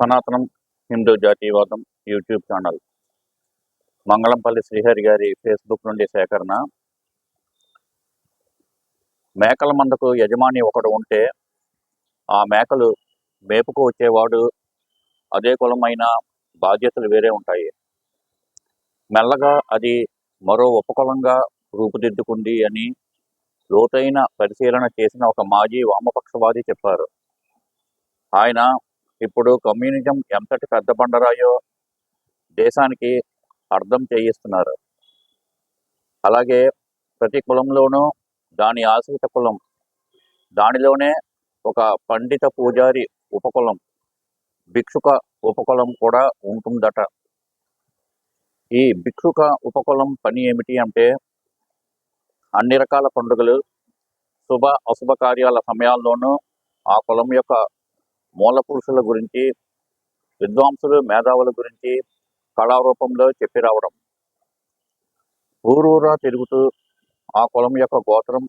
సనాతనం హిందూ జాతీయవాదం YouTube channel. Mangalampalli Srihari గారి ఫేస్బుక్ నుండి సేకరణ. మేకల మందకు యజమాని ఒకడు ఉంటే ఆ మేకలు మేపుకు వచ్చేవాడు. అదే కులమైన బాధ్యతలు వేరే ఉంటాయి. మెల్లగా అది మరో ఉపకులంగా రూపుదిద్దుకుంది అని లోతైన పరిశీలన చేసిన ఒక మాజీ వామపక్షవాది చెప్పారు. ఆయన ఇప్పుడు కమ్యూనిజం ఎంతటి పెద్ద బండరాయో దేశానికి అర్థం చేయిస్తున్నారు. అలాగే ప్రతి కులంలోనూ దాని ఆశ్రిత కులం దానిలోనే ఒక పండిత పూజారి ఉపకులం భిక్షుక ఉపకులం కూడా ఉంటుందట. ఈ భిక్షుక ఉపకులం పని ఏమిటి అంటే అన్ని రకాల పండుగలు శుభ అశుభ కార్యాల సమయాల్లోనూ ఆ కులం యొక్క మూల పురుషుల గురించి విద్వాంసులు మేధావుల గురించి కళారూపంలో చెప్పి రావడం. ఊరూరా తిరుగుతూ ఆ కులం యొక్క గోత్రం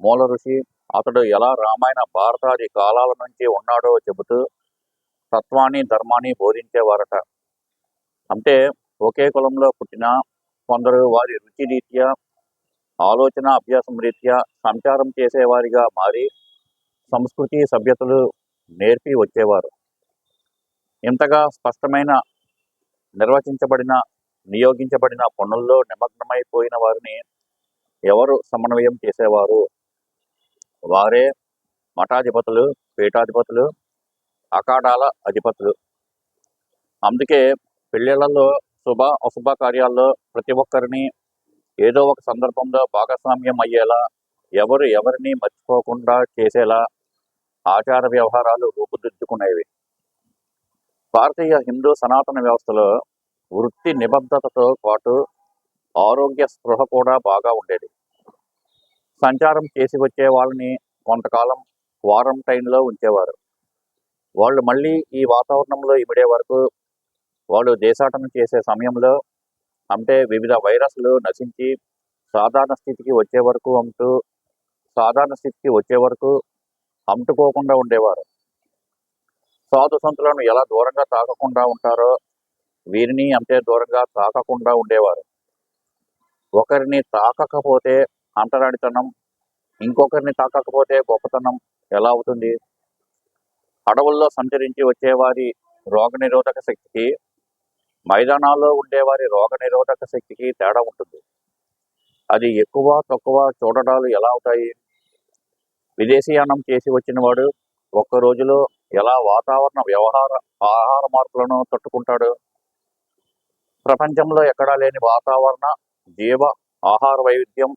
మూల ఋషి అతడు ఎలా రామాయణ భారతాది కాలాల నుంచి ఉన్నాడో చెబుతూ తత్వాన్ని ధర్మాన్ని బోధించేవారట. అంటే ఒకే కులంలో పుట్టిన కొందరు వారి రుచి రీత్యా ఆలోచన అభ్యాసం రీత్యా సంచారం చేసేవారిగా మారి సంస్కృతి సభ్యతలు నేర్పి వచ్చేవారు. ఇంతగా స్పష్టమైన నిర్వచించబడిన నియోగించబడిన పనుల్లో నిమగ్నమైపోయిన వారిని ఎవరు సమన్వయం చేసేవారు? వారే మఠాధిపతులు పీఠాధిపతులు అఖాడాల అధిపతులు. అందుకే పెళ్ళిళ్ళలో శుభ అశుభ కార్యాల్లో ప్రతి ఒక్కరిని ఏదో ఒక సందర్భంలో భాగస్వామ్యం అయ్యేలా ఎవరు ఎవరిని మర్చిపోకుండా చేసేలా ఆచార వ్యవహారాలు రూపుదిద్దుకునేవి. భారతీయ హిందూ సనాతన వ్యవస్థలో వృత్తి నిబద్ధతతో పాటు ఆరోగ్య స్పృహ కూడా బాగా ఉండేది. సంచారం చేసి వచ్చే వాళ్ళని కొంతకాలం క్వారంటైన్లో ఉంచేవారు. వాళ్ళు మళ్ళీ ఈ వాతావరణంలో ఇమిడే వరకు వాళ్ళు దేశాటన చేసే సమయంలో అంటే వివిధ వైరస్లు నశించి సాధారణ స్థితికి వచ్చే వరకు అంటూ సాధారణ స్థితికి వచ్చే వరకు అంటుకోకుండా ఉండేవారు. సాధు సంతులను ఎలా దూరంగా తాకకుండా ఉంటారో వీరిని అంతే దూరంగా తాకకుండా ఉండేవారు. ఒకరిని తాకకపోతే అంటరాడితనం ఇంకొకరిని తాకకపోతే గొప్పతనం ఎలా అవుతుంది? అడవుల్లో సంచరించి వచ్చేవారి రోగనిరోధక శక్తికి మైదానాల్లో ఉండేవారి రోగనిరోధక శక్తికి తేడా ఉంటుంది. అది ఎక్కువ తక్కువ చూడడాలు ఎలా అవుతాయి? విదేశీయానం చేసి వచ్చిన వాడు ఒక్క రోజులో ఎలా వాతావరణ వ్యవహార ఆహార మార్పులను తట్టుకుంటాడు? ప్రపంచంలో ఎక్కడా లేని వాతావరణ జీవ ఆహార వైవిధ్యం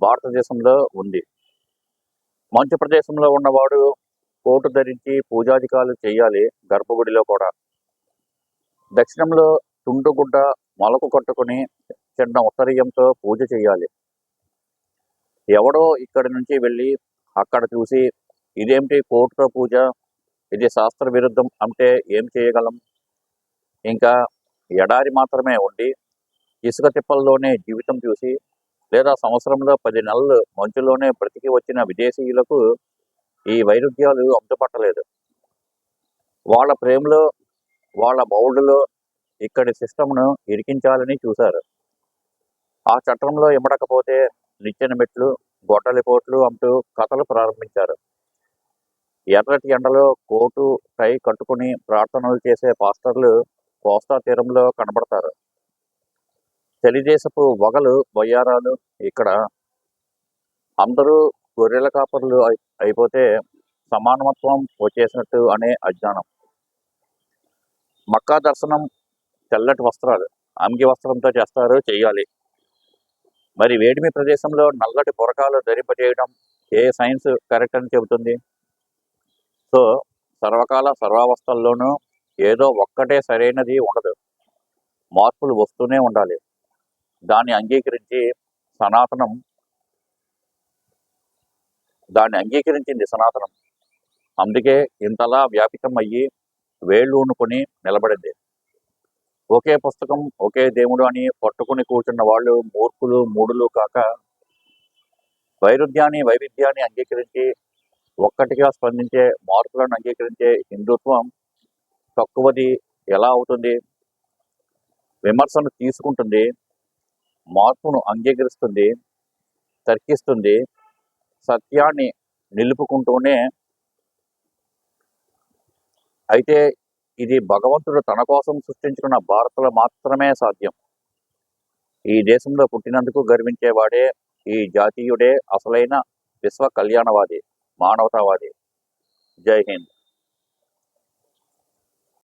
భారతదేశంలో ఉంది. మంచు ప్రదేశంలో ఉన్నవాడు కోటు ధరించి పూజాధికాలు చేయాలి గర్భగుడిలో కూడా. దక్షిణంలో తుండుగుడ్డ మొలకు కట్టుకుని చిన్న ఉత్తరీయంతో పూజ చేయాలి. ఎవడో ఇక్కడి నుంచి వెళ్ళి అక్కడ చూసి ఇదేమిటి కోర్టుతో పూజ? ఇది శాస్త్ర విరుద్ధం అంటే ఏం చేయగలం? ఇంకా ఎడారి మాత్రమే ఉండి ఇసుక తిప్పల్లోనే జీవితం చూసి లేదా సంవత్సరంలో పది నెలలు మంచులోనే బ్రతికి వచ్చిన విదేశీయులకు ఈ వైరుధ్యాలు అంతుపట్టలేదు వాళ్ళ ప్రేమలో వాళ్ళ బౌల్డ్లో ఇక్కడి సిస్టమ్ను ఇరికించాలని చూశారు. ఆ చట్టంలో ఇమ్మడకపోతే నిచ్చెన మెట్లు గొడ్డలిపోట్లు అంటూ కథలు ప్రారంభించారు. ఎర్రటి ఎండలో కోటు టై కట్టుకుని ప్రార్థనలు చేసే పాస్టర్లు కోస్తా తీరంలో కనబడతారు. తెలుగుదేశపు వగలు బొయ్యారాలు ఇక్కడ అందరూ గొర్రెల కాపర్లు అయి- అయిపోతే సమానత్వం వచ్చేసినట్టు అనే అజ్ఞానం. మక్కా దర్శనం తెల్లటి వస్త్రాలు అంగి వస్త్రంతో చేస్తారు చేయాలి. మరి వేడిమి ప్రదేశంలో నల్లటి పొరకాలు ధరింపజేయడం ఏ సైన్స్ కరెక్ట్ అని చెబుతుంది? సో సర్వకాల సర్వావస్థల్లోనూ ఏదో ఒక్కటే సరైనది ఉండదు. మార్పులు వస్తూనే ఉండాలి. దాన్ని అంగీకరించి సనాతనం దాన్ని అంగీకరించింది సనాతనం. అందుకే ఇంతలా వ్యాపితం అయ్యి వేళ్ళు వండుకొని నిలబడింది. ఒకే పుస్తకం ఒకే దేవుడు అని పట్టుకుని కూర్చున్న వాళ్ళు మూర్ఖులు మూడులు కాక వైరుధ్యాన్ని వైవిధ్యాన్ని అంగీకరించి ఒక్కటిగా స్పందించే మార్పులను అంగీకరించే హిందుత్వం తక్కువది ఎలా అవుతుంది? విమర్శను తీసుకుంటుంది మార్పును అంగీకరిస్తుంది తర్కిస్తుంది సత్యాన్ని నిలుపుకుంటూనే అయితే ఇది భగవంతుడు తన కోసం సృష్టించుకున్న భారత్లో మాత్రమే సాధ్యం. ఈ దేశంలో పుట్టినందుకు గర్వించేవాడే ఈ జాతీయుడే అసలైన విశ్వ కళ్యాణవాది మానవతావాది. జై హింద్.